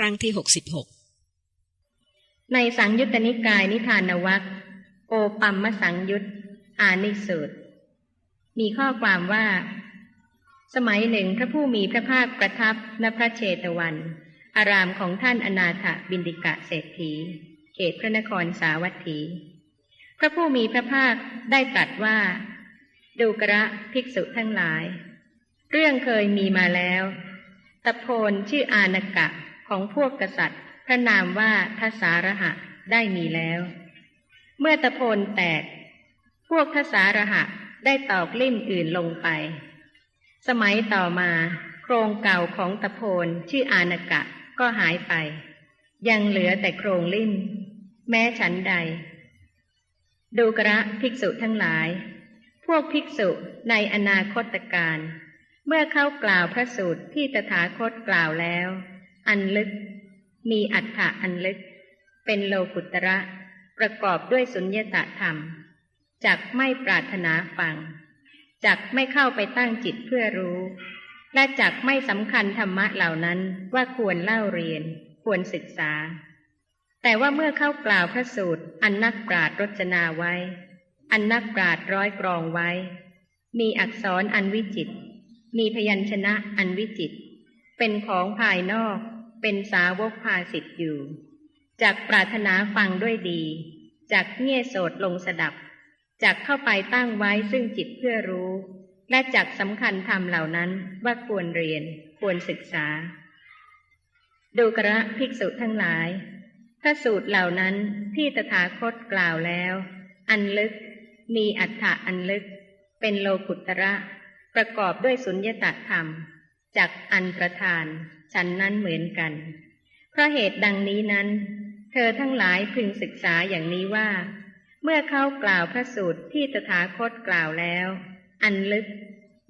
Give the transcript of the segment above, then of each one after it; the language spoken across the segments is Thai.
รั้งที่หกสิบหกในสังยุตตนิกายนิทานวัคโอปัมมสังยุตอานิสูตร มีข้อความว่า สมัยหนึ่งพระผู้มีพระภาคประทับณพระเชตวัน อารามของท่านอนาถบินดิกะเศรษฐี เขตพระนครสาวัตถี พระผู้มีพระภาคได้ตรัสว่า ดูกระภิกษุทั้งหลาย เรื่องเคยมีมาแล้วตะโพนชื่ออานกะ ของพวกกษัตริย์ พระนามว่าทสารหะได้มีแล้ว เมื่อตะโพนแตก พวกทสารหะได้ตอกลิ่มอื่นลงไป สมัยต่อมาโครงเก่าของตะโพนชื่ออานกะก็หายไป ยังเหลือแต่โครงลิ่มแม้ฉันใด ดูกระภิกษุทั้งหลาย พวกภิกษุในอนาคตการ เมื่อเข้ากล่าวพระสูตรที่ตถาคตกล่าวแล้ว อันลึก มีอัฏฐะอันลึก เป็นโลกุตระ ประกอบด้วยสุญญตธรรม จักไม่ปรารถนาฟัง จักไม่เข้าไปตั้งจิตเพื่อรู้ และจักไม่สำคัญธรรมะเหล่านั้นว่าควรเล่าเรียน ควรศึกษา แต่ว่าเมื่อเข้ากล่าวพระสูตร อันนักปราดรจนาไว้ อันนักปราดร้อยกรองไว้ มีอักษรอันวิจิต มีพยัญชนะอันวิจิต เป็นของภายนอกเป็นสาวกภาสิทธิ์อยู่จากปรารถนาฟังด้วยดีจากเงี่ยโสดลงสดับจากเข้าไปตั้งไว้ซึ่งจิตเพื่อรู้ และจากสำคัญธรรมเหล่านั้นว่าควรเรียนควรศึกษา ดูกระภิกษุทั้งหลายพระสูตรเหล่านั้นที่ตถาคตกล่าวแล้ว อันลึกมีอัฏฐะอันลึก เป็นโลกุตระ ประกอบด้วยสุญญตธรรม จากอันประทานฉันนั้นเหมือนกัน เพราะเหตุดังนี้นั้น เธอทั้งหลายพึงศึกษาอย่างนี้ว่า เมื่อเขากล่าวพระสูตรที่ตถาคตกล่าวแล้ว อันลึก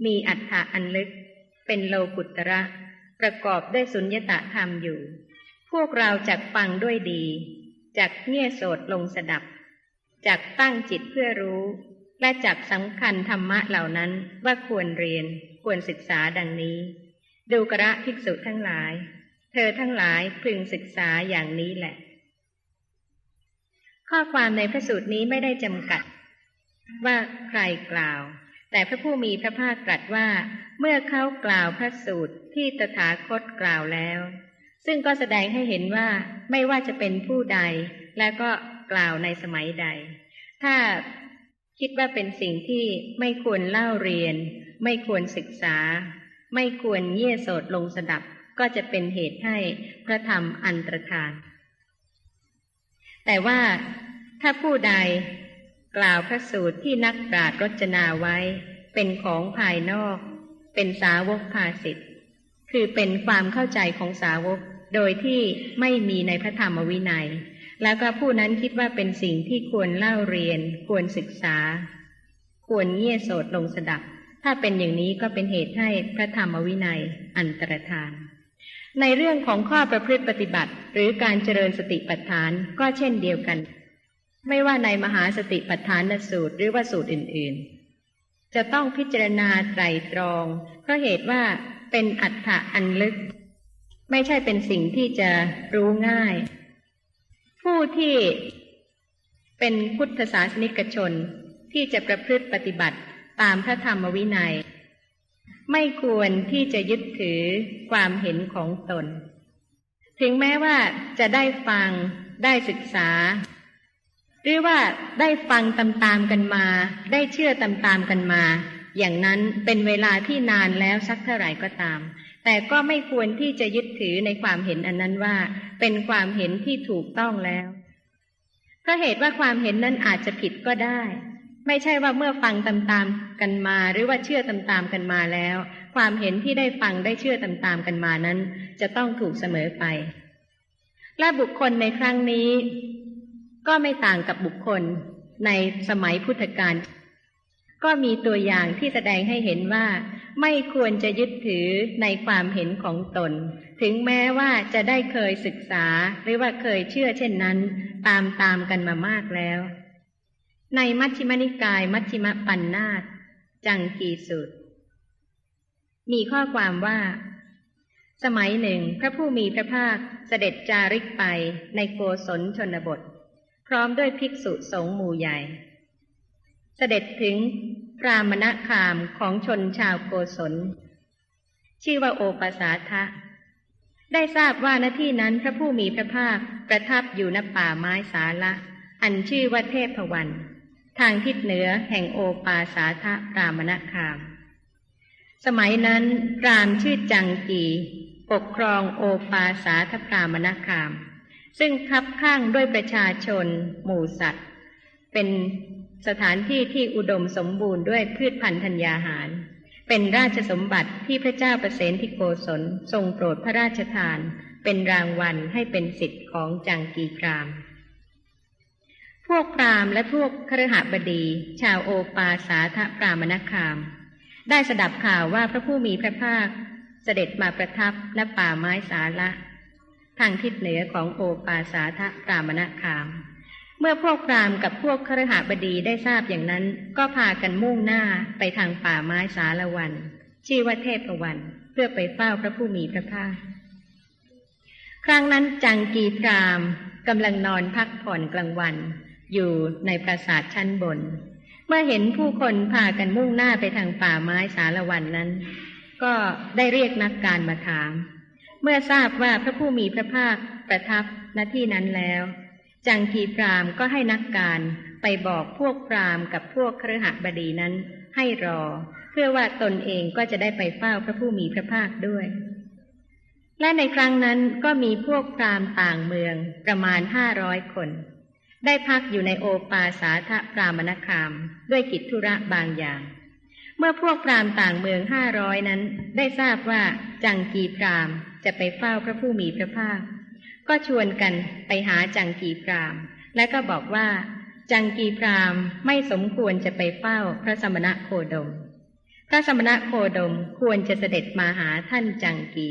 มีอัฏฐะอันลึก เป็นโลกุตระ ประกอบด้วยสุญญตธรรมอยู่ พวกเราจักฟังด้วยดีจักเงี่ยโสดลงสดับจักตั้งจิตเพื่อรู้ และจักสำคัญธรรมะเหล่านั้นว่าควรเรียนควรศึกษาดังนี้ ดูกระภิกษุทั้งหลาย เธอทั้งหลายพึงศึกษาอย่างนี้แหละ ข้อความในพระสูตรนี้ไม่ได้จำกัด ว่าใครกล่าว แต่พระผู้มีพระภาคตรัสว่า เมื่อเขากล่าวพระสูตรที่ตถาคตกล่าวแล้ว ซึ่งก็แสดงให้เห็นว่าไม่ว่าจะเป็นผู้ใด และก็กล่าวในสมัยใด ถ้าคิดว่าเป็นสิ่งที่ไม่ควรเล่าเรียน ไม่ควรศึกษา ไม่ควรเยี่ยโสดลงสดับก็จะเป็นเหตุให้พระธรรมอันตรธาน แต่ว่าถ้าผู้ใดกล่าวพระสูตรที่นักปราชญ์รจนาไว้ เป็นของภายนอก เป็นสาวกภาสิทธ์คือเป็นความเข้าใจของสาวกโดยที่ไม่มีในพระธรรมวินัย แล้วก็ผู้นั้นคิดว่าเป็นสิ่งที่ควรเล่าเรียน ควรศึกษา ควรเงี่ยโสดลงสดับ ถ้าเป็นอย่างนี้ก็เป็นเหตุให้พระธรรมวินัยอันตรธาน ในเรื่องของข้อประพฤติปฏิบัติ หรือการเจริญสติปัฏฐานก็เช่นเดียวกัน ไม่ว่าในมหาสติปัฏฐานสูตรหรือว่าสูตรอื่น ๆ จะต้องพิจารณาไตรตรอง เพราะเหตุว่าเป็นอัฏฐะอันลึก ไม่ใช่เป็นสิ่งที่จะรู้ง่าย ผู้ที่เป็นพุทธศาสนิกชนที่จะประพฤติปฏิบัติ ตามพระธรรมวินัย ไม่ควรที่จะยึดถือความเห็นของตน ถึงแม้ว่าจะได้ฟังได้ศึกษา หรือว่าได้ฟังตามๆกันมา ได้เชื่อตามๆกันมา อย่างนั้นเป็นเวลาที่นานแล้วสักเท่าไหร่ก็ตาม แต่ก็ไม่ควรที่จะยึดถือในความเห็นอันนั้นว่า เป็นความเห็นที่ถูกต้องแล้วเพราะเหตุว่าความเห็นนั้นอาจจะผิดก็ได้ ไม่ใช่ว่าเมื่อฟังตามๆกันมาหรือว่าเชื่อตามๆกันมาแล้ว ความเห็นที่ได้ฟังได้เชื่อตามๆกันมานั้น จะต้องถูกเสมอไป และบุคคลในครั้งนี้ ก็ไม่ต่างกับบุคคลในสมัยพุทธกาลก็มีตัวอย่างที่แสดงให้เห็นว่า ไม่ควรจะยึดถือในความเห็นของตน ถึงแม้ว่าจะได้เคยศึกษาหรือว่าเคยเชื่อเช่นนั้น ตามตามกันมามากแล้ว ในมัชฌิมนิกาย มัชฌิมปัญนนาตจังกีสุดมีข้อความว่า สมัยหนึ่งพระผู้มีพระภาคเสด็จจาริกไปในโกศลชนบท พร้อมด้วยภิกษุสงฆ์หมู่ใหญ่ เสด็จถึงพรามณคามของชนชาวโกศล ชื่อว่าโอปสาทะ ได้ทราบว่าณที่นั้นพระผู้มีพระภาคประทับอยู่ณป่าไม้สาละ อันชื่อว่าเทพวัน ทางทิศเหนือแห่งโอปาสาทะรามณคาม สมัยนั้นรามชื่อจังกีปกครองโอปาสาทพรามณคาม ซึ่งคับข้างด้วยประชาชน หมู่สัตว์ เป็นสถานที่ที่อุดมสมบูรณ์ด้วยพืชพันธุ์ธัญญาหาร เป็นราชสมบัติที่พระเจ้าประเสนทิโกศลทรงโปรดพระราชทาน เป็นรางวัลให้เป็นสิทธิ์ของจังกีพราม พวกพรามและพวกครหบดี ชาวโอปาสาทพรามณคาม ได้สดับข่าวว่าพระผู้มีพระภาคเสด็จมาประทับณป่าไม้สาละ ทางทิศเหนือของโอปาสาทพรามณคาม เมื่อพวกพรามกับพวกครหบดีได้ทราบอย่างนั้น ก็พากันมุ่งหน้าไปทางป่าไม้สาละวันชื่อว่าเทพวันเพื่อไปเฝ้าพระผู้มีพระภาค ครั้งนั้นจังกีพรามกำลังนอนพักผ่อนกลางวัน อยู่ในปราสาทชั้นบน เมื่อเห็นผู้คนพากันมุ่งหน้าไปทางป่าไม้สารวันนั้น ก็ได้เรียกนักการมาถาม เมื่อทราบว่าพระผู้มีพระภาคประทับณที่นั้นแล้ว จังกีพรามก็ให้นักการไปบอกพวกพรามกับพวกครหบดีนั้นให้รอ เพื่อว่าตนเองก็จะได้ไปเฝ้าพระผู้มีพระภาคด้วย และในครั้งนั้นก็มีพวกพรามต่างเมืองประมาณห้าร้อยคน ได้พักอยู่ในโอปาสาทพรามณคาม ด้วยกิจธุระบางอย่าง เมื่อพวกพรามต่างเมืองห้าร้อยนั้น ได้ทราบว่าจังกีพรามจะไปเฝ้าพระผู้มีพระภาค ก็ชวนกันไปหาจังกีพรามและก็บอกว่า จังกีพรามไม่สมควรจะไปเฝ้าพระสมณะโคดม พระสมณะโคดมควรจะเสด็จมาหาท่านจังกี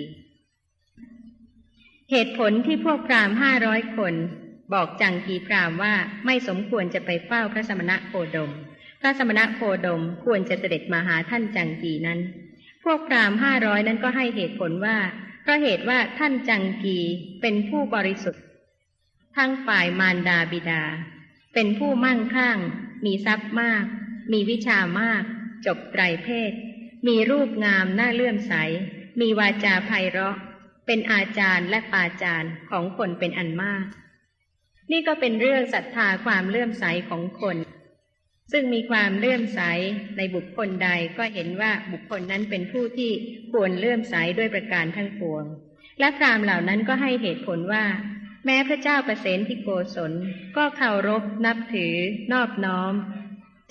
เหตุผลที่พวกพราหมณ์ห้าร้อยคน บอกจังกีพรามว่าไม่สมควรจะไปเฝ้าพระสมณะโคดม พระสมณะโคดมควรจะเสด็จมาหาท่านจังกีนั้น พวกพรามห้าร้อยนั้นก็ให้เหตุผลว่าเพราะเหตุว่าท่านจังกีเป็นผู้บริสุทธิ์ ทั้งฝ่ายมารดาบิดา เป็นผู้มั่งคั่ง มีทรัพย์มาก มีวิชามาก จบไตรเพศ มีรูปงามน่าเลื่อมใส มีวาจาไพเราะ เป็นอาจารย์และปาจารย์ของคนเป็นอันมาก นี่ก็เป็นเรื่องศรัทธาความเลื่อมใสของคน ซึ่งมีความเลื่อมใสในบุคคลใดก็เห็นว่าบุคคลนั้นเป็นผู้ที่ควรเลื่อมใสด้วยประการทั้งปวง และพราหมณ์เหล่านั้นก็ให้เหตุผลว่า แม้พระเจ้าประเสนที่โกศลก็เคารพนับถือนอบน้อม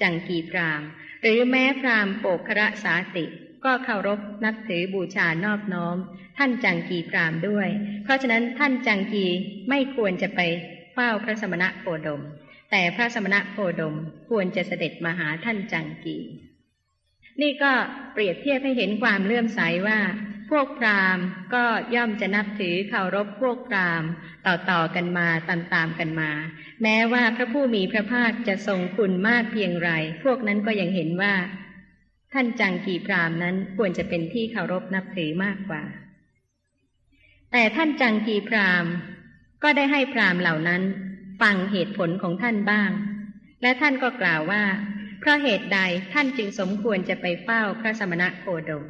จังกีพรามหรือแม้พราหมณ์โปกคระสาติ ก็เคารพนับถือบูชานอบน้อม ท่านจังกีพรามด้วย เพราะฉะนั้นท่านจังกีไม่ควรจะไป เฝ้าพระสมณะโคดม แต่พระสมณะโคดมควรจะเสด็จมาหาท่านจังกีนี่ก็เปรียบเทียบให้เห็นความเลื่อมใสว่า พวกพราหมณ์ก็ย่อมจะนับถือเคารพพวกพราหมณ์ต่อๆกันมาตามๆกันมา แม้ว่าพระผู้มีพระภาคจะทรงคุณมากเพียงไร พวกนั้นก็ยังเห็นว่า ท่านจังกีพราหมณ์นั้นควรจะเป็นที่เคารพนับถือมากกว่า แต่ท่านจังกีพราหมณ์ ก็ได้ให้พราหมณ์เหล่านั้น ฟังเหตุผลของท่านบ้าง และท่านก็กล่าวว่า เพราะเหตุใดท่านจึงสมควรจะไปเฝ้าพระสมณะโคดม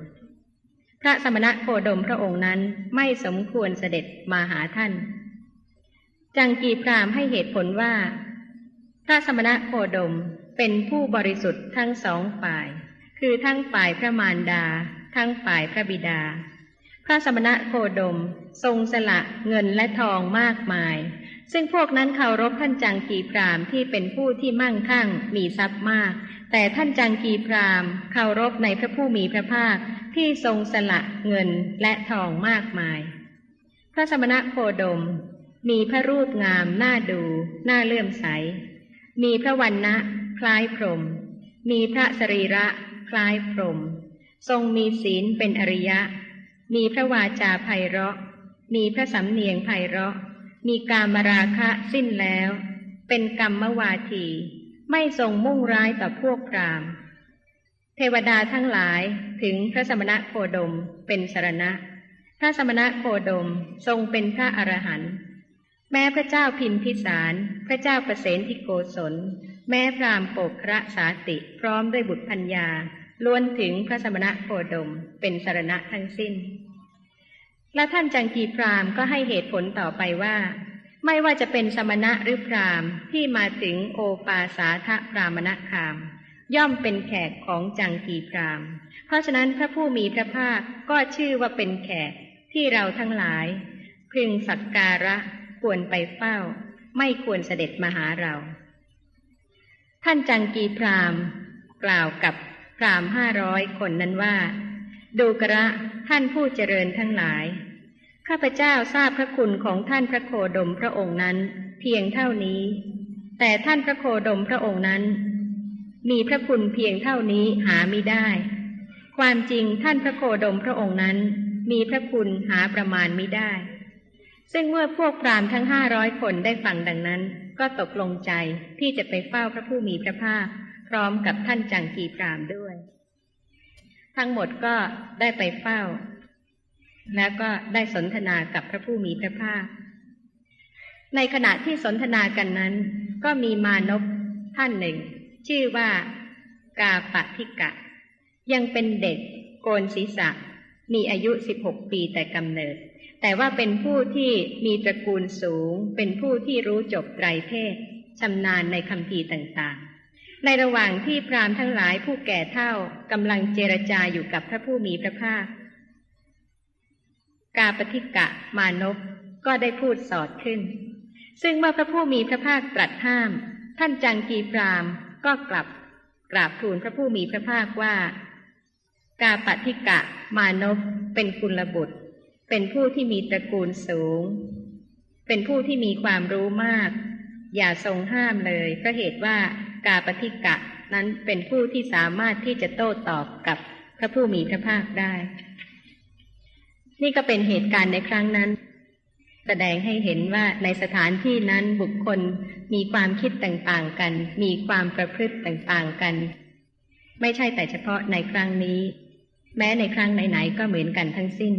พระสมณะโคดมพระองค์นั้นไม่สมควรเสด็จมาหาท่าน จังกีพราหม์ให้เหตุผลว่า พระสมณะโคดมเป็นผู้บริสุทธิ์ทั้งสองฝ่าย คือทั้งฝ่ายพระมารดา ทั้งฝ่ายพระบิดา พระสมณะโคดม ทรงสละเงินและทองมากมาย ซึ่งพวกนั้นเคารพท่านจังกีพรามที่เป็นผู้ที่มั่งคั่งมีทรัพย์มาก แต่ท่านจังกีพรามเคารพในพระผู้มีพระภาคที่ทรงสละเงินและทองมากมาย พระสมณะโคดม มีพระรูปงามน่าดูน่าเลื่อมใส มีพระวันนะคล้ายพรหมมีพระสรีระคล้ายพรหมทรงมีศีลเป็นอริยะ มีพระวาจาไพเราะ มีพระสำเนียงไพเราะ มีกามราคะสิ้นแล้ว เป็นกรรมวาที ไม่ทรงมุ่งร้ายต่อพวกพรามเทวดาทั้งหลายถึงพระสมณะโคดมเป็นสรณะ พระสมณะโคดมทรงเป็นพระอรหันต์แม้พระเจ้าพิมพิสาร พระเจ้าประเสนทิโกศล แม้พรามโปกคระสาติพร้อมด้วยบุตรพัญญาล้วนถึงพระสมณะโคดมเป็นสารณะทั้งสิ้น และท่านจังกีพรามก็ให้เหตุผลต่อไปว่า ไม่ว่าจะเป็นสมณะหรือพรามที่มาถึงโอปาสาทพรามณคาม ย่อมเป็นแขกของจังกีพรามเพราะฉะนั้นพระผู้มีพระภาคก็ชื่อว่าเป็นแขกที่เราทั้งหลาย พึงสักการะควรไปเฝ้า ไม่ควรเสด็จมาหาเรา ท่านจังกีพรามกล่าวกับพรามห้าร้อยคนนั้นว่า ดูกระท่านผู้เจริญทั้งหลาย ข้าพเจ้าทราบพระคุณของท่านพระโคดมพระองค์นั้น เพียงเท่านี้ แต่ท่านพระโคดมพระองค์นั้น มีพระคุณเพียงเท่านี้หาไม่ได้ ความจริงท่านพระโคดมพระองค์นั้น มีพระคุณหาประมาณไม่ได้ ซึ่งเมื่อพวกพรามทั้งห้าร้อยคนได้ฟังดังนั้น ก็ตกลงใจที่จะไปเฝ้าพระผู้มีพระภาค พร้อมกับท่านจังกีพรามด้วย ทั้งหมดก็ได้ไปเฝ้า แล้วก็ได้สนทนากับพระผู้มีพระภาค ในขณะที่สนทนากันนั้น ก็มีมานพท่านหนึ่ง ชื่อว่ากาปะทิกะ ยังเป็นเด็กโกนศีรษะ มีอายุสิบหกปีแต่กำเนิด แต่ว่าเป็นผู้ที่มีตระกูลสูง เป็นผู้ที่รู้จบไตรเพศชำนาญในคำพีต่างในระหว่างที่พรามทั้งหลายผู้แก่เท่ากำลังเจรจาอยู่กับพระผู้มีพระภาค กาปฏิกะมานพก็ได้พูดสอดขึ้น ซึ่งเมื่อพระผู้มีพระภาคตรัสห้าม ท่านจังกีพรามก็กลับกราบทูลพระผู้มีพระภาคว่า กาปฏิกะมานพเป็นกุลบุตร เป็นผู้ที่มีตระกูลสูง เป็นผู้ที่มีความรู้มาก อย่าทรงห้ามเลยเพราะเหตุว่ากาปฏิกะนั้นเป็นผู้ที่สามารถที่จะโต้ตอบกับพระผู้มีพระภาคได้ นี่ก็เป็นเหตุการณ์ในครั้งนั้น แสดงให้เห็นว่าในสถานที่นั้นบุคคลมีความคิดต่างๆกัน มีความประพฤติต่างๆกัน ไม่ใช่แต่เฉพาะในครั้งนี้ แม้ในครั้งไหนๆก็เหมือนกันทั้งสิ้น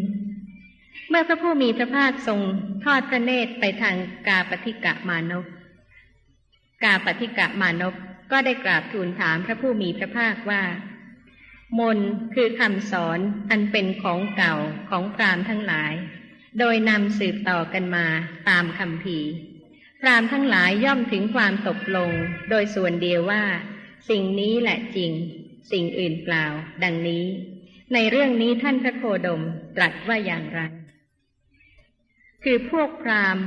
เมื่อพระผู้มีพระภาคทรงทอดพระเนตรไปทางกาปฏิกะมานพกาปฏิกะมานพก็ได้กราบทูลถามพระผู้มีพระภาคว่า มนคือคำสอนอันเป็นของเก่าของพรามทั้งหลาย โดยนำสืบต่อกันมาตามคำพีพรามทั้งหลายย่อมถึงความตกลง โดยส่วนเดียวว่า สิ่งนี้แหละจริง สิ่งอื่นเปล่า ดังนี้ ในเรื่องนี้ท่านพระโคดมตรัสว่าอย่างไร คือพวกพราม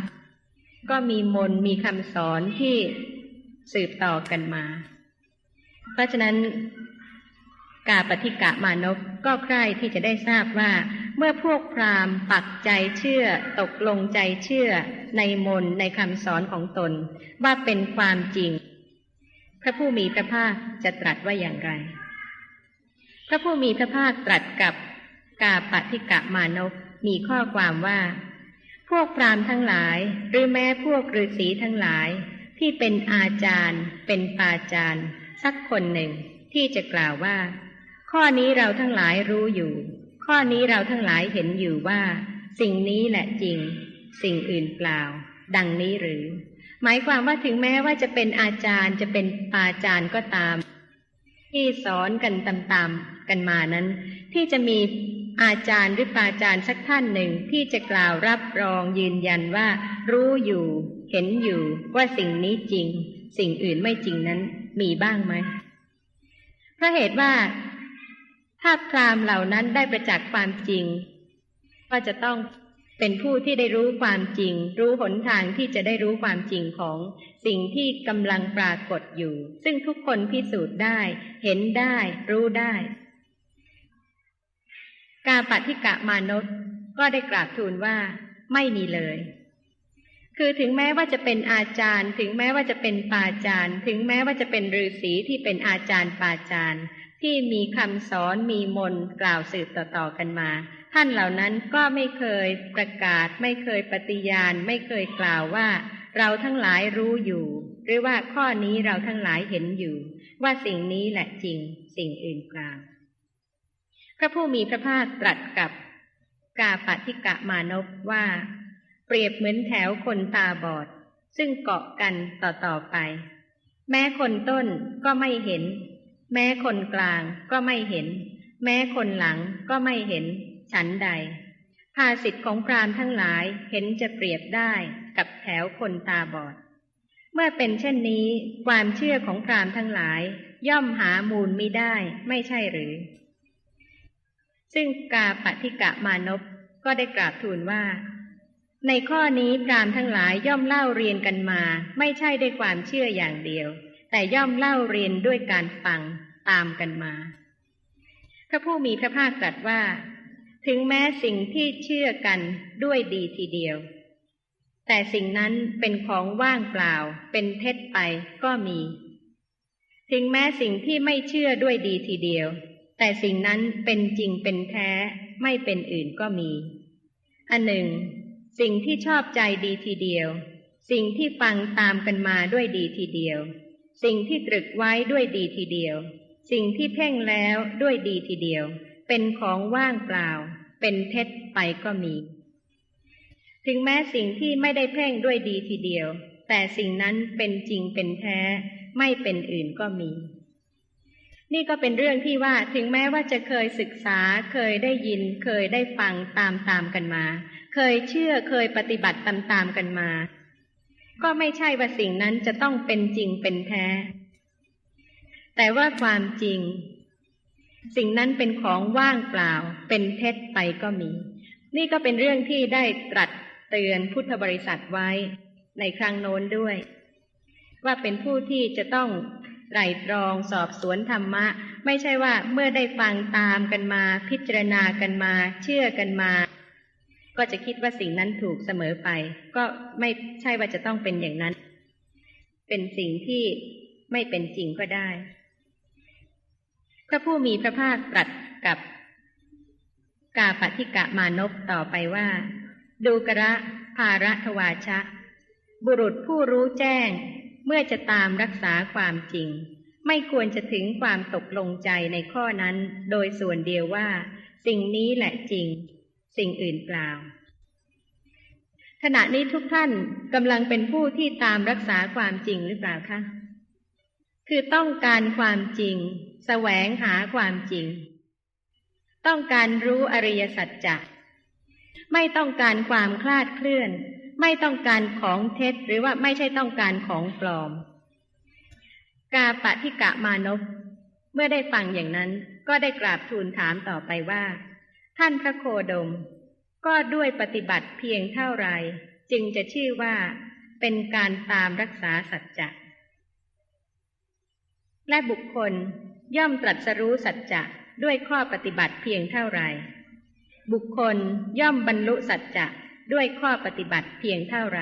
ก็มีมนมีคำสอนที่สืบต่อกันมา เพราะฉะนั้น กาปฏิกะมานพก็ใคร่ที่จะได้ทราบว่า เมื่อพวกพราหมณ์ปักใจเชื่อ ตกลงใจเชื่อ ในมนในคำสอนของตน ว่าเป็นความจริง พระผู้มีพระภาคจะตรัสว่าอย่างไร พระผู้มีพระภาคตรัสกับกาปฏิกะมานพมีข้อความว่า พวกพราหมณ์ทั้งหลาย หรือแม้พวกฤาษีทั้งหลาย ที่เป็นอาจารย์ เป็นปาจารย์ สักคนหนึ่งที่จะกล่าวว่า ข้อนี้เราทั้งหลายรู้อยู่ ข้อนี้เราทั้งหลายเห็นอยู่ว่า สิ่งนี้แหละจริง สิ่งอื่นเปล่า ดังนี้หรือ หมายความว่าถึงแม้ว่าจะเป็นอาจารย์จะเป็นปาจารย์ก็ตาม ที่สอนกันตามๆกันมานั้น ที่จะมีอาจารย์หรือปาจารย์สักท่านหนึ่งที่จะกล่าวรับรองยืนยันว่า รู้อยู่ เห็นอยู่ว่าสิ่งนี้จริง สิ่งอื่นไม่จริงนั้นมีบ้างไหมเพราะเหตุว่า ถ้าพรามเหล่านั้นได้ประจักษ์ความจริง ก็จะต้องเป็นผู้ที่ได้รู้ความจริง รู้หนทางที่จะได้รู้ความจริงของสิ่งที่กำลังปรากฏอยู่ ซึ่งทุกคนพิสูจน์ได้ เห็นได้ รู้ได้ กาปฏิกะมานพก็ได้กราบทูลว่า ไม่มีเลย คือถึงแม้ว่าจะเป็นอาจารย์ ถึงแม้ว่าจะเป็นปาจารย์ ถึงแม้ว่าจะเป็นฤาษีที่เป็นอาจารย์ปาจารย์ ที่มีคำสอนมีมนกล่าวสืบต่อๆกันมา ท่านเหล่านั้นก็ไม่เคยประกาศ ไม่เคยปฏิญาณ ไม่เคยกล่าวว่า เราทั้งหลายรู้อยู่ หรือว่าข้อนี้เราทั้งหลายเห็นอยู่ ว่าสิ่งนี้แหละจริง สิ่งอื่นกล่าว พระผู้มีพระภาคตรัสกับกาปฏิกะมานพว่า เปรียบเหมือนแถวคนตาบอด ซึ่งเกาะกันต่อๆไป แม้คนต้นก็ไม่เห็น แม้คนกลางก็ไม่เห็น แม้คนหลังก็ไม่เห็น ฉันใด ภาสิทธิ์ของพรามทั้งหลายเห็นจะเปรียบได้กับแถวคนตาบอด เมื่อเป็นเช่นนี้ ความเชื่อของพรามทั้งหลาย ย่อมหามูลมิได้ไม่ใช่หรือ ซึ่งกาปฏิกะมานพก็ได้กราบทูลว่า ในข้อนี้พรามทั้งหลายย่อมเล่าเรียนกันมา ไม่ใช่ด้วยความเชื่ออย่างเดียว แต่ย่อมเล่าเรียนด้วยการฟังตามกันมา พระผู้มีพระภาคตรัสว่า ถึงแม้สิ่งที่เชื่อกันด้วยดีทีเดียว แต่สิ่งนั้นเป็นของว่างเปล่า เป็นเท็จไปก็มี ถึงแม้สิ่งที่ไม่เชื่อด้วยดีทีเดียว แต่สิ่งนั้นเป็นจริงเป็นแท้ไม่เป็นอื่นก็มี อันหนึ่ง สิ่งที่ชอบใจดีทีเดียว สิ่งที่ฟังตามกันมาด้วยดีทีเดียว สิ่งที่ตรึกไว้ด้วยดีทีเดียว สิ่งที่เพ่งแล้วด้วยดีทีเดียว เป็นของว่างเปล่า เป็นเท็จไปก็มี ถึงแม้สิ่งที่ไม่ได้เพ่งด้วยดีทีเดียว แต่สิ่งนั้นเป็นจริงเป็นแท้ ไม่เป็นอื่นก็มี นี่ก็เป็นเรื่องที่ว่าถึงแม้ว่าจะเคยศึกษา เคยได้ยิน เคยได้ฟังตามตามกันมา เคยเชื่อเคยปฏิบัติตามตามกันมา ก็ไม่ใช่ว่าสิ่งนั้นจะต้องเป็นจริงเป็นแท้ แต่ว่าความจริง สิ่งนั้นเป็นของว่างเปล่า เป็นเท็จไปก็มี นี่ก็เป็นเรื่องที่ได้ตรัสเตือนพุทธบริษัทไว้ในครั้งโน้นด้วย ว่าเป็นผู้ที่จะต้องไตรตรองสอบสวนธรรมะ ไม่ใช่ว่าเมื่อได้ฟังตามกันมา พิจารณากันมา เชื่อกันมา ก็จะคิดว่าสิ่งนั้นถูกเสมอไป ก็ไม่ใช่ว่าจะต้องเป็นอย่างนั้น เป็นสิ่งที่ไม่เป็นจริงก็ได้ พระผู้มีพระภาคตรัสกับกาปฏิกะมานพต่อไปว่า ดูกระภาระทวาชะ บุรุษผู้รู้แจ้ง เมื่อจะตามรักษาความจริง ไม่ควรจะถึงความตกลงใจในข้อนั้น โดยส่วนเดียวว่า สิ่งนี้แหละจริง สิ่งอื่นเปล่าขณะนี้ทุกท่านกำลังเป็นผู้ที่ตามรักษาความจริงหรือเปล่าคะ คือต้องการความจริง แสวงหาความจริง ต้องการรู้อริยสัจจะไม่ต้องการความคลาดเคลื่อน ไม่ต้องการของเท็จหรือว่าไม่ใช่ต้องการของปลอม กาปะทิกะมานพเมื่อได้ฟังอย่างนั้นก็ได้กราบทูลถามต่อไปว่า ท่านพระโคดม ก็ด้วยปฏิบัติเพียงเท่าไร จึงจะชื่อว่าเป็นการตามรักษาสัจจะและบุคคลย่อมตรัสรู้สัจจะด้วยข้อปฏิบัติเพียงเท่าไร บุคคลย่อมบรรลุสัจจะด้วยข้อปฏิบัติเพียงเท่าไร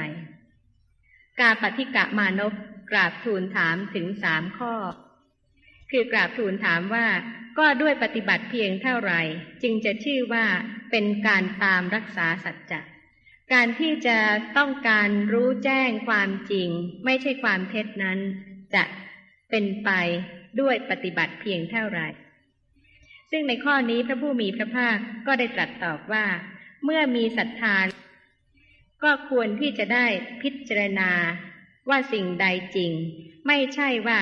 กาปฏิกะมานพกราบทูลถามถึงสามข้อ คือกราบทูลถามว่าก็ด้วยปฏิบัติเพียงเท่าไรจึงจะชื่อว่าเป็นการตามรักษาสัจจะการที่จะต้องการรู้แจ้งความจริง ไม่ใช่ความเท็จนั้น จะเป็นไปด้วยปฏิบัติเพียงเท่าไรซึ่งในข้อนี้พระผู้มีพระภาคก็ได้ตรัสตอบว่า เมื่อมีศรัทธาก็ควรที่จะได้พิจารณาว่าสิ่งใดจริง ไม่ใช่ว่า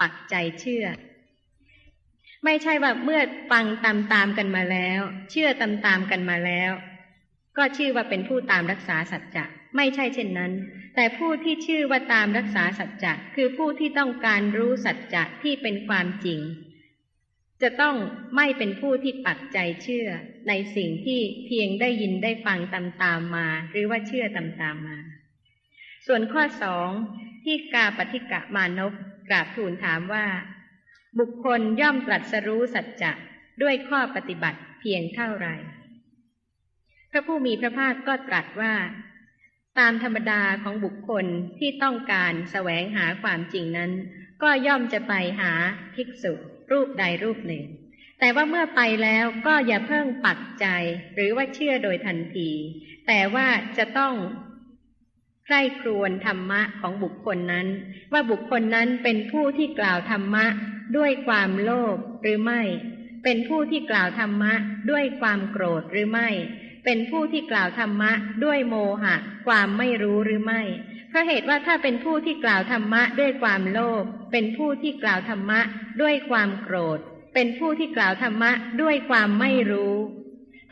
ปักใจเชื่อ ไม่ใช่ว่าเมื่อฟังตามตามกันมาแล้ว เชื่อตามตามกันมาแล้ว ก็ชื่อว่าเป็นผู้ตามรักษาสัจจะไม่ใช่เช่นนั้น แต่ผู้ที่ชื่อว่าตามรักษาสัจจะคือผู้ที่ต้องการรู้สัจจะที่เป็นความจริง จะต้องไม่เป็นผู้ที่ปักใจเชื่อในสิ่งที่เพียงได้ยินได้ฟังตามตามมา หรือว่าเชื่อตามตามมา ส่วนข้อสองที่กาปฏิกะมานพ กราบทูลถามว่า บุคคลย่อมตรัสรู้สัจจะด้วยข้อปฏิบัติเพียงเท่าไรพระผู้มีพระภาคก็ตรัสว่า ตามธรรมดาของบุคคลที่ต้องการแสวงหาความจริงนั้น ก็ย่อมจะไปหาภิกษุรูปใดรูปหนึ่ง แต่ว่าเมื่อไปแล้วก็อย่าเพิ่งปักใจหรือว่าเชื่อโดยทันที แต่ว่าจะต้อง ใคร่ครวญธรรมะของบุคคลนั้น ว่าบุคคลนั้นเป็นผู้ที่กล่าวธรรมะด้วยความโลภหรือไม่ เป็นผู้ที่กล่าวธรรมะด้วยความโกรธหรือไม่ เป็นผู้ที่กล่าวธรรมะด้วยโมหะ ความไม่รู้หรือไม่เพราะเหตุว่าถ้าเป็นผู้ที่กล่าวธรรมะด้วยความโลภเป็นผู้ที่กล่าวธรรมะด้วยความโกรธ เป็นผู้ที่กล่าวธรรมะด้วยความไม่รู้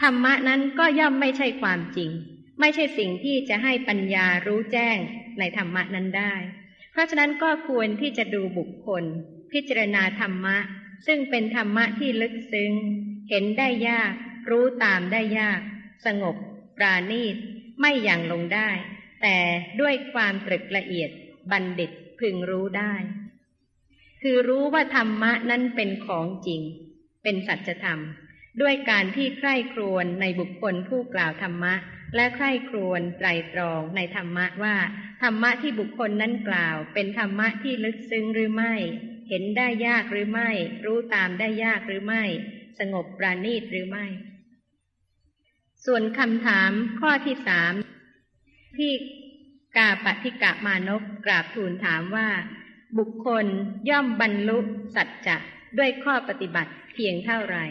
ธรรมะนั้นก็ย่อมไม่ใช่ความจริง ไม่ใช่สิ่งที่จะให้ปัญญารู้แจ้งในธรรมะนั้นได้ เพราะฉะนั้นก็ควรที่จะดูบุคคล พิจารณาธรรมะ ซึ่งเป็นธรรมะที่ลึกซึ้ง เห็นได้ยาก รู้ตามได้ยาก สงบ ปราณีต ไม่อย่างลงได้ แต่ด้วยความตรึกละเอียด บัณฑิตพึงรู้ได้ คือรู้ว่าธรรมะนั้นเป็นของจริง เป็นสัจธรรม ด้วยการที่ใคร่ครวญในบุคคลผู้กล่าวธรรมะ และใคร่ครวญไตรตรองในธรรมะว่า ธรรมะที่บุคคลนั้นกล่าว เป็นธรรมะที่ลึกซึ้งหรือไม่ เห็นได้ยากหรือไม่ รู้ตามได้ยากหรือไม่ สงบปราณีตหรือไม่ ส่วนคำถามข้อที่สามที่กาปฏิกะมานพกราบทูลถามว่า บุคคลย่อมบรรลุสัจจะด้วยข้อปฏิบัติเพียงเท่าไหร่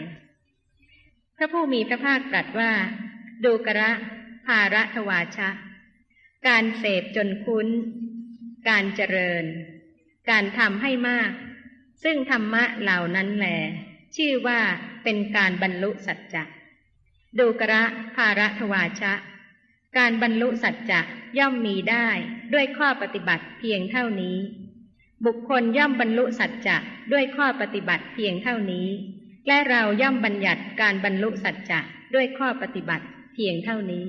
พระผู้มีพระภาคตรัสว่า ดูกระ ภาระทวาชะ การเสพจนคุ้น การเจริญ การทำให้มาก ซึ่งธรรมะเหล่านั้นแหลชื่อว่าเป็นการบรรลุสัจจะดูกระภาระทวาชะ การบรรลุสัจจะย่อมมีได้ด้วยข้อปฏิบัติเพียงเท่านี้ บุคคลย่อมบรรลุสัจจะด้วยข้อปฏิบัติเพียงเท่านี้ และเราย่อมบัญญัติการบรรลุสัจจะด้วยข้อปฏิบัติเพียงเท่านี้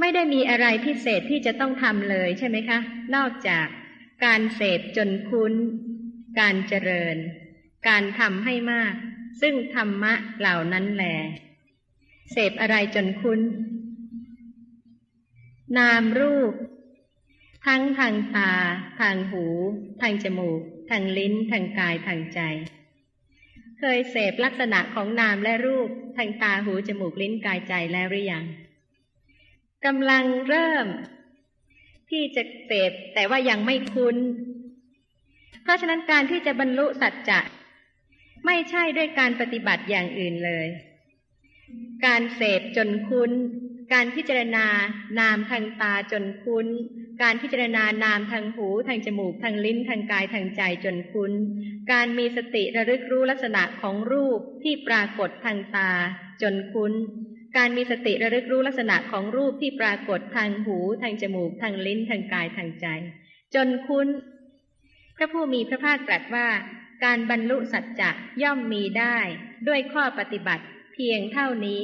ไม่ได้มีอะไรพิเศษที่จะต้องทำเลยใช่ไหมคะ นอกจากการเสพจนคุ้น การเจริญ การทำให้มาก ซึ่งธรรมะเหล่านั้นแหลเสพอะไรจนคุ้น นามรูป ทั้งทางตา ทางหู ทางจมูก ทางลิ้น ทางกาย ทางใจ เคยเสพลักษณะของนามและรูป ทางตา หู จมูก ลิ้น กาย ใจแล้วหรือยัง กำลังเริ่ม ที่จะเสพแต่ว่ายังไม่คุ้น เพราะฉะนั้นการที่จะบรรลุสัจจะไม่ใช่ด้วยการปฏิบัติอย่างอื่นเลย การเสพจนคุ้น การพิจารณานามทางตาจนคุ้น การพิจารณานามทางหูทางจมูกทางลิ้นทางกายทางใจจนคุ้น การมีสติระลึกรู้ลักษณะของรูปที่ปรากฏทางตาจนคุ้น การมีสติระลึกรู้ลักษณะของรูปที่ปรากฏทางหู ทางจมูก ทางลิ้น ทางกายทางใจ จนคุ้น พระผู้มีพระภาคตรัสว่า การบรรลุสัจจะย่อมมีได้ ด้วยข้อปฏิบัติเพียงเท่านี้